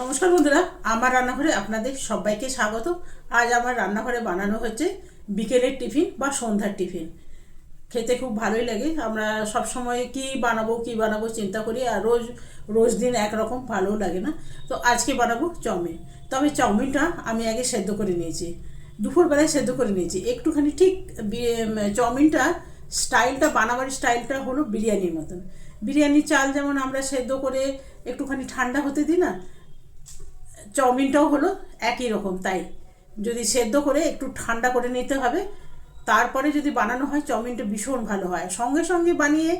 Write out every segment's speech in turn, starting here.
নমস্কার বন্ধুরা, আমার রান্নাঘরে আপনাদের সবাইকে স্বাগত। আজ আমার রান্নাঘরে বানানো হচ্ছে বিকেলের টিফিন বা সন্ধ্যার টিফিন। খেতে খুব ভালোই লাগে। আমরা সব সময় কি বানাবো কি বানাবো চিন্তা করি, আর রোজ রোজ দিন একরকম ভালোও লাগে না। তো আজকে বানাবো চাউমিন। তবে চাউমিনটা আমি আগে সেদ্ধ করে নিয়েছি। দুপুরবেলায় সেদ্ধ করে নিয়েছি। একটুখানি ঠিক চাউমিনটা স্টাইলটা, বানাবার স্টাইলটা হলো বিরিয়ানির মতন। বিরিয়ানির চাল যেমন আমরা সেদ্ধ করে একটুখানি ঠান্ডা হতে দিই না চাউমিনটাও হলো একই রকম, তাই। যদি সেদ্ধ করে একটু ঠান্ডা করে নিতে হবে, তারপরে যদি বানানো হয়, চাউমিনটা ভীষণ ভালো হয়। সঙ্গে সঙ্গে বানিয়ে,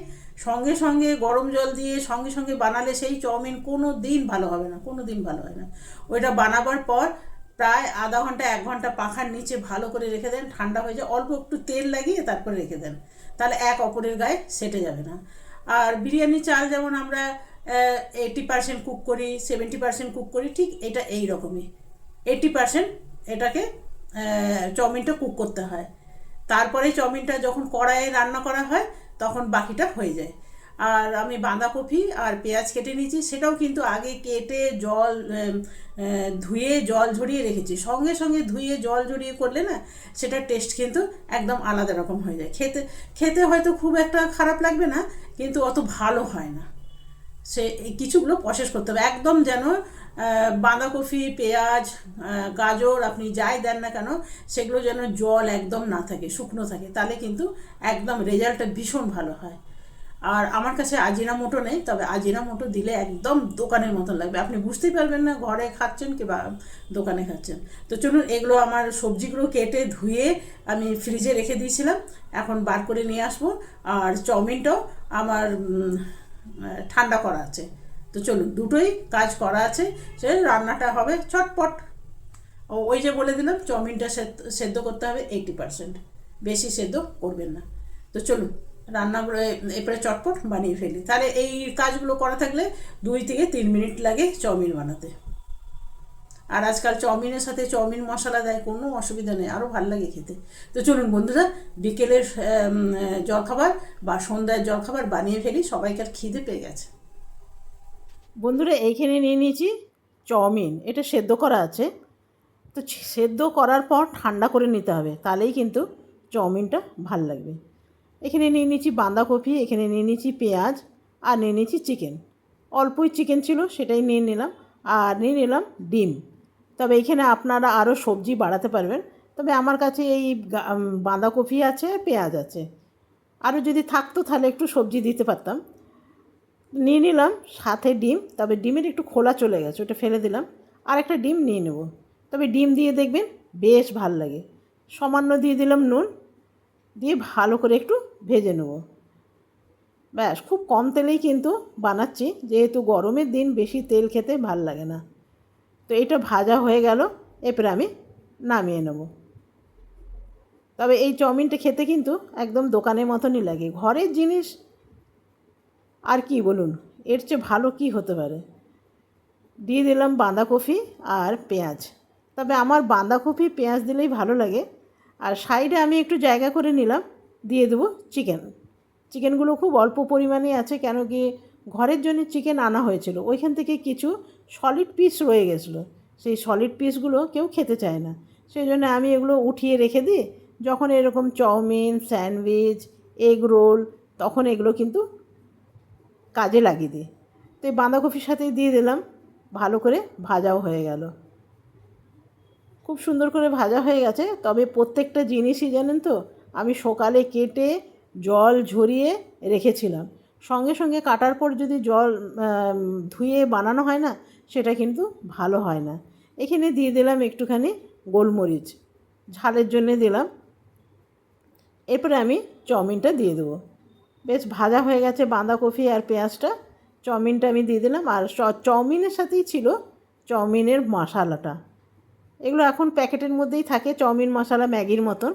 সঙ্গে সঙ্গে গরম জল দিয়ে সঙ্গে সঙ্গে বানালে সেই চাউমিন কোনো দিন ভালো হবে না, কোনো দিন ভালো হয় না। ওইটা বানাবার পর প্রায় আধা ঘণ্টা, এক ঘণ্টা পাখার নিচে ভালো করে রেখে দেন, ঠান্ডা হয়ে যায়, অল্প একটু তেল লাগিয়ে তারপরে রেখে দেন। তাহলে এক অপরের গায়ে সেটে যাবে না। আর বিরিয়ানি চাল যেমন আমরা এইটি পার্সেন্ট কুক করি সেভেন্টি পার্সেন্ট কুক করি, ঠিক এটা এই রকমই। এইটি পার্সেন্ট এটাকে চাউমিনটা কুক করতে হয়। তারপরে চাউমিনটা যখন কড়াইয়ে রান্না করা হয়, তখন বাকিটা হয়ে যায়। আর আমি বাঁধাকপি আর পেঁয়াজ কেটে নিয়েছি, সেটাও কিন্তু আগে কেটে জল ধুয়ে জল ঝরিয়ে রেখেছি। সঙ্গে সঙ্গে ধুয়ে জল ঝরিয়ে করলে না, সেটার টেস্ট কিন্তু একদম আলাদা রকম হয়ে যায়। খেতে খেতে হয়তো খুব একটা খারাপ লাগবে না, কিন্তু অত ভালো হয় না। সে কিছুগুলো প্রসেস করতে হবে। একদম যেন বাঁধাকপি, পেঁয়াজ গাজর আপনি যাই দেন না কেন, সেগুলো যেন জল একদম না থাকে, শুকনো থাকে, তাহলে কিন্তু একদম রেজাল্টটা ভীষণ ভালো হয়। আর আমার কাছে আজিনা মোটো নেই, তবে আজিনা মোটো দিলে একদম দোকানের মতন লাগবে। আপনি বুঝতেই পারবেন না ঘরে খাচ্ছেন কি বা দোকানে খাচ্ছেন। তো চলুন, এগুলো আমার সবজিগুলো কেটে ধুয়ে আমি ফ্রিজে রেখে দিয়েছিলাম। এখন বার করে নিয়ে আসব। আর চাউমিনটাও আমার ঠান্ডা করা আছে। তো চলুন, দুটোই কাজ করা আছে, সে রান্নাটা হবে চটপট ও, ওই যে বলে দিলাম, চাউমিনটা সেদ্ধ করতে হবে এইটি পারসেন্ট বেশি সেদ্ধ করবেন না। তো চলুন, রান্নাগুলো এরপরে চটপট বানিয়ে ফেলি। তাহলে এই কাজগুলো করা থাকলে দুই থেকে তিন মিনিট লাগে চাউমিন বানাতে। আর আজকাল চাউমিনের সাথে চাউমিন মশলা দেয়, কোনো অসুবিধা নেই আরও ভালো লাগে খেতে। তো চলুন বন্ধুরা, বিকেলের জলখাবার বা সন্ধ্যার জলখাবার বানিয়ে ফেলি সবাইকার খিদে পেয়ে গেছে। বন্ধুরা, এইখানে নিয়ে নিয়েছি চাউমিন, এটা সেদ্ধ করা আছে। তো সেদ্ধ করার পর ঠান্ডা করে নিতে হবে, তাহলেই কিন্তু চাউমিনটা ভালো লাগবে। এখানে নিয়ে নিয়েছি বাঁধাকপি, এখানে নিয়ে নিয়েছি পেঁয়াজ, আর নিয়ে নিয়েছি চিকেন। অল্পই চিকেন ছিল, সেটাই নিয়ে নিলাম, আর নিয়ে নিলাম ডিম। তবে এখানে আপনারা আরও সবজি বাড়াতে পারবেন। তবে আমার কাছে এই বাঁধাকপি আছে, পেঁয়াজ আছে। আরও যদি থাকতো তাহলে একটু সবজি দিতে পারতাম। নিয়ে নিলাম সাথে ডিম, তবে ডিমের একটু খোলা চলে গেছে, ওটা ফেলে দিলাম। আর একটা ডিম নিয়ে নেব। তবে ডিম দিয়ে দেখবেন বেশ ভালো লাগে। সামান্য দিয়ে দিলাম নুন, দিয়ে ভালো করে একটু ভেজে নেব। ব্যাস, খুব কম তেলেই কিন্তু বানাচ্ছি। যেহেতু গরমের দিন বেশি তেল খেতে ভালো লাগে না। তো এটা ভাজা হয়ে গেল, এরপরে আমি নামিয়ে নেব। তবে এই চাউমিনটা খেতে কিন্তু একদম দোকানের মতনই লাগে। ঘরের জিনিস আর কি বলুন, এর চেয়ে ভালো কি হতে পারে? দিয়ে দিলাম বাঁধাকপি আর পেঁয়াজ। তবে আমার বাঁধাকপি পেঁয়াজ দিলেই ভালো লাগে। আর সাইডে আমি একটু জায়গা করে নিলাম, দিয়ে দেবো চিকেন। চিকেনগুলো খুব অল্প পরিমাণে আছে, কেন কি ঘরের জন্য চিকেন আনা হয়েছিল। ওইখান থেকে কিছু সলিড পিস রয়ে গেছিল। সেই সলিড পিসগুলো কেউ খেতে চায় না। সেই জন্য আমি এগুলো উঠিয়ে রেখে দিই। যখন এরকম চাউমিন, স্যান্ডউইচ, এগ রোল, তখন এগুলো কিন্তু কাজে লাগিয়ে দিই। তো এই বাঁধাকপির সাথে দিয়ে দিলাম। ভালো করে ভাজাও হয়ে গেল। খুব সুন্দর করে ভাজা হয়ে গেছে। তবে প্রত্যেকটা জিনিসই জানেন তো, আমি সকালে কেটে জল ঝরিয়ে রেখেছিলাম। সঙ্গে সঙ্গে কাটার পর যদি জল ধুয়ে বানানো হয় না, সেটা কিন্তু ভালো হয় না। এখানে দিয়ে দিলাম একটুখানি গোলমরিচ। ঝালের জন্য দিলাম। এরপরে আমি চাউমিনটা দিয়ে দেবো। বেশ ভাজা হয়ে গেছে বাঁধাকপি আর পেঁয়াজটা। চাউমিনটা আমি দিয়ে দিলাম। আর চাউমিনের সাথেই ছিল চাউমিনের মশালাটা। এগুলো এখন প্যাকেটের মধ্যেই থাকে, চাউমিন মশলা ম্যাগির মতন।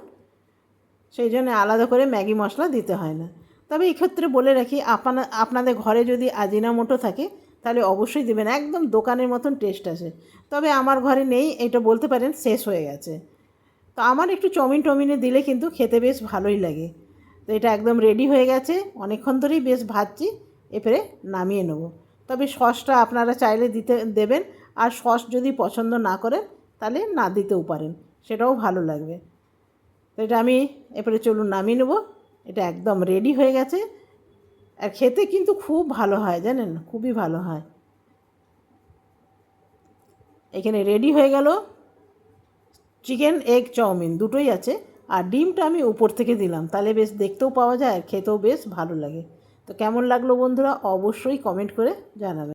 সেই জন্য আলাদা করে ম্যাগি মশলা দিতে হয় না। তবে এই ক্ষেত্রে বলে রাখি, আপনা, আপনাদের ঘরে যদি আজিনামোটো থাকে, তাহলে অবশ্যই দেবেন। একদম দোকানের মতন টেস্ট আসে। তবে আমার ঘরে নেই, এটা বলতে পারেন, শেষ হয়ে গেছে। তো আমার একটু চাউমিন টমিনে দিলে কিন্তু খেতে বেশ ভালোই লাগে। তো এটা একদম রেডি হয়ে গেছে, অনেকক্ষণ ধরেই বেশ ভাজছি, এরপরে নামিয়ে নেব। তবে সসটা আপনারা চাইলে দিতে, দেবেন, আর সস যদি পছন্দ না করেন, তাহলে না দিতেও পারেন, সেটাও ভালো লাগবে। তো এটা আমি, এরপরে চলুন নামিয়ে নেব। এটা একদম রেডি হয়ে গেছে। আর খেতে কিন্তু খুব ভালো হয়, জানেন? খুবই ভালো হয়। এখানে রেডি হয়ে গেল চিকেন এগ চাউমিন দুটোই আছে। আর ডিমটা আমি উপর থেকে দিলাম। তাহলে বেশ দেখতেও পাওয়া যায় আর খেতেও বেশ ভালো লাগে। তো কেমন লাগল বন্ধুরা? অবশ্যই কমেন্ট করে জানাবেন।